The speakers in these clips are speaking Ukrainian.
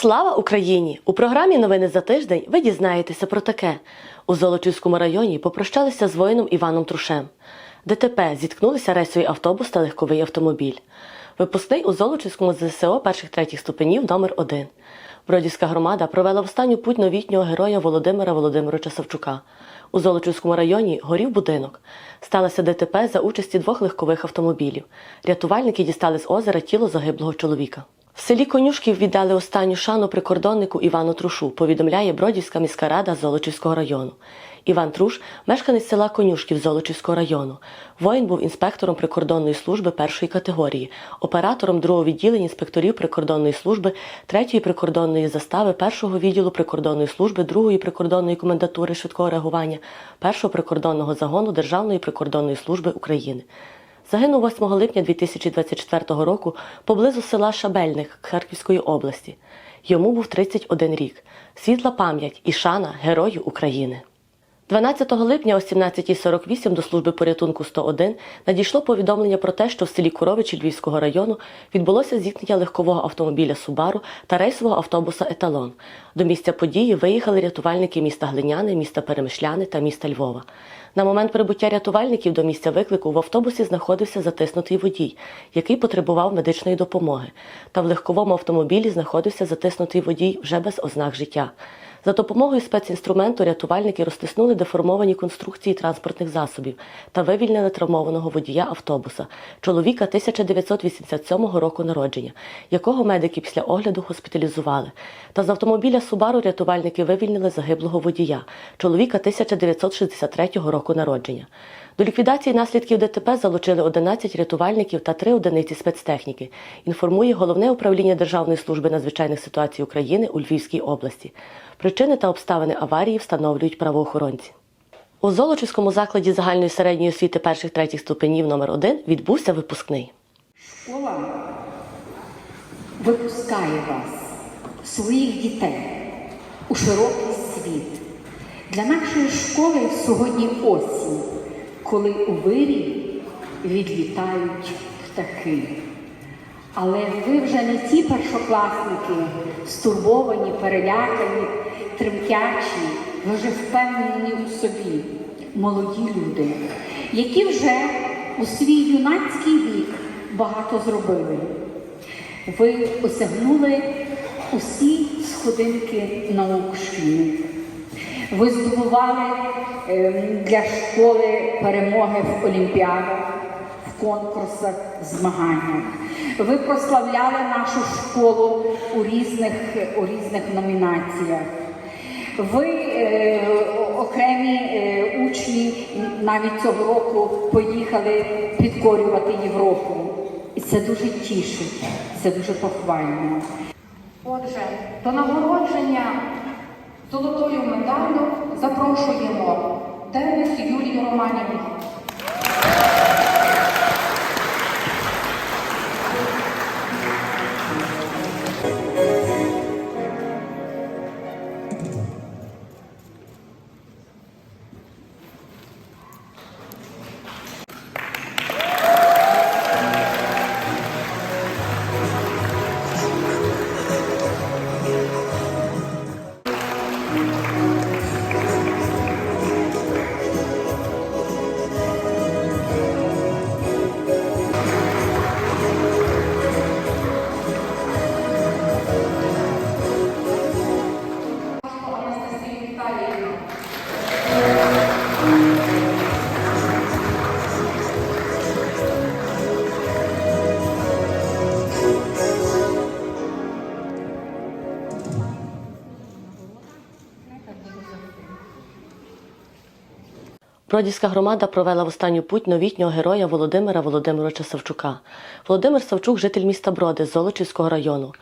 Слава Україні! У програмі Новини за тиждень ви дізнаєтеся про таке. У Золочівському районі попрощалися з воїном Іваном Трушем. ДТП зіткнулися рейсовий автобус та легковий автомобіль. Випускний у Золочівському ЗСО перших третіх ступенів номер 1 Бродівська громада провела останню путь новітнього героя Володимира Володимировича Савчука. У Золочівському районі горів будинок. Сталося ДТП за участі двох легкових автомобілів. Рятувальники дістали з озера тіло загиблого чоловіка. В селі Конюшків віддали останню шану прикордоннику Івану Трушу, повідомляє Бродівська міська рада Золочівського району. Іван Труш мешканець села Конюшків Золочівського району. Воїн був інспектором прикордонної служби першої категорії, оператором другого відділення інспекторів прикордонної служби третьої прикордонної застави першого відділу прикордонної служби другої прикордонної комендатури швидкого реагування першого прикордонного загону Державної прикордонної служби України. Загинув 8 липня 2024 року поблизу села Шабельник Харківської області. Йому був 31 рік. Світла пам'ять і шана Герою України. 12 липня о 17.48 до служби порятунку 101 надійшло повідомлення про те, що в селі Куровичі Львівського району відбулося зіткнення легкового автомобіля Субару та рейсового автобуса Еталон. До місця події виїхали рятувальники міста Глиняни, міста Перемишляни та міста Львова. На момент прибуття рятувальників до місця виклику в автобусі знаходився затиснутий водій, який потребував медичної допомоги. Та в легковому автомобілі знаходився затиснутий водій вже без ознак життя. За допомогою спецінструменту рятувальники розтиснули деформовані конструкції транспортних засобів та вивільнили травмованого водія автобуса, чоловіка 1987 року народження, якого медики після огляду госпіталізували. Та з автомобіля Субару рятувальники вивільнили загиблого водія, чоловіка 1963 року народження. До ліквідації наслідків ДТП залучили 11 рятувальників та 3 одиниці спецтехніки. Інформує головне управління Державної служби надзвичайних ситуацій України у Львівській області. Причини та обставини аварії встановлюють правоохоронці. У Золочівському закладі загальної середньої освіти перших третіх ступенів номер 1 відбувся випускний. Школа випускає вас, своїх дітей, у широкий світ. Для нашої школи сьогодні осінь, коли у вирі відлітають птахи. Але ви вже не ті першокласники, стурбовані, перелякані, тремтячі, ви вже впевнені у собі, молоді люди, які вже у свій юнацький вік багато зробили. Ви осягнули усі сходинки наук шкільних. Ви здобували ем, для школи перемоги в олімпіадах, в конкурсах, змаганнях. Ви прославляли нашу школу у різних, у різних номінаціях. Ви е, окремі е, учні навіть цього року поїхали підкорювати Європу. І це дуже тішить, це дуже похвально. Отже, до нагородження золотою медаллю запрошуємо Денис Юлію Романівну. Бродівська громада провела в останню путь новітнього героя Володимира Володимировича Савчука. Володимир Савчук житель міста Броди з Золочівського району.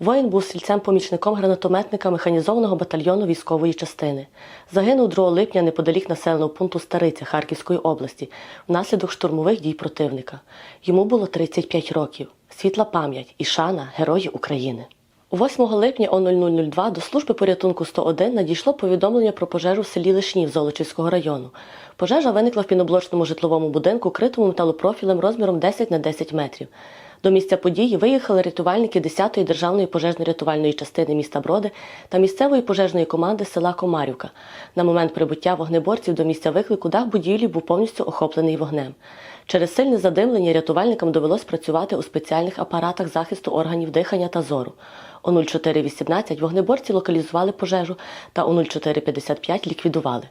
Воїн був стрільцем-помічником гранатометника механізованого батальйону військової частини. Загинув 2 липня неподалік населеного пункту Стариця Харківської області внаслідок штурмових дій противника. Йому було 35 років. Світла пам'ять і шана Герої України. 8 липня о 0002 до служби порятунку 101 надійшло повідомлення про пожежу в селі Лишнів Золочівського району. Пожежа виникла в піноблочному житловому будинку, критому металопрофілем розміром 10 на 10 метрів. До місця події виїхали рятувальники 10-ї державної пожежно-рятувальної частини міста Броди та місцевої пожежної команди села Комарівка. На момент прибуття вогнеборців до місця виклику дах будівлі був повністю охоплений вогнем. Через сильне задимлення рятувальникам довелось працювати у спеціальних апаратах захисту органів дихання та зору. О 04.18 вогнеборці локалізували пожежу та о 04.55 ліквідували.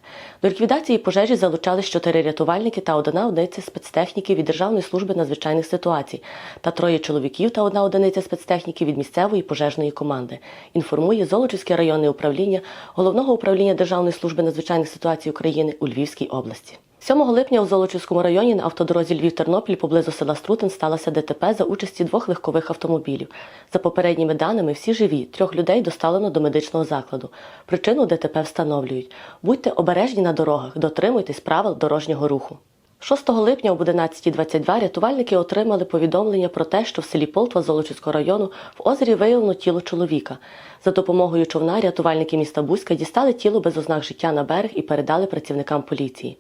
До ліквідації пожежі залучались чотири рятувальники та одна одиниця спецтехніки від Державної служби надзвичайних ситуацій та троє чоловіків та одна одиниця спецтехніки від місцевої пожежної команди. Інформує Золочівське районне управління Головного управління Державної служби надзвичайних ситуацій України у Львівській області. 7 липня у Золочівському районі на автодорозі Львів-Тернопіль поблизу села Струтин сталося ДТП за участі двох легкових автомобілів. За попередніми даними, всі живі, трьох людей доставлено до медичного закладу. Причину ДТП встановлюють. Будьте обережні на дорогах, дотримуйтесь правил дорожнього руху. 6 липня об 11.22 рятувальники отримали повідомлення про те, що в селі Полтва Золочівського району в озері виявлено тіло чоловіка. За допомогою човна рятувальники міста Бузька дістали тіло без ознак життя на берег і передали працівникам поліції.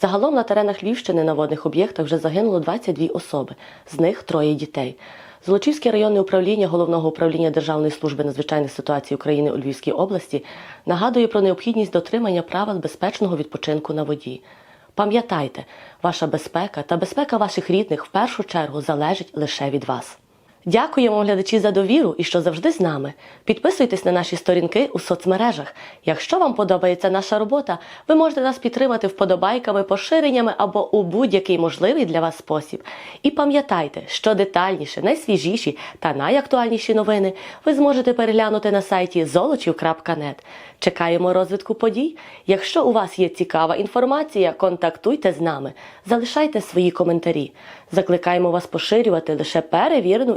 Загалом на теренах Львівщини на водних об'єктах вже загинуло 22 особи, з них троє дітей. Золочівське районне управління Головного управління Державної служби надзвичайних ситуацій України у Львівській області нагадує про необхідність дотримання правил безпечного відпочинку на воді. Пам'ятайте, ваша безпека та безпека ваших рідних в першу чергу залежить лише від вас. Дякуємо глядачі за довіру і що завжди з нами. Підписуйтесь на наші сторінки у соцмережах. Якщо вам подобається наша робота, ви можете нас підтримати вподобайками, поширеннями або у будь-який можливий для вас спосіб. І пам'ятайте, що детальніше, найсвіжіші та найактуальніші новини ви зможете переглянути на сайті zolochiv.net. Чекаємо розвитку подій. Якщо у вас є цікава інформація, контактуйте з нами, залишайте свої коментарі. Закликаємо вас поширювати лише перевірену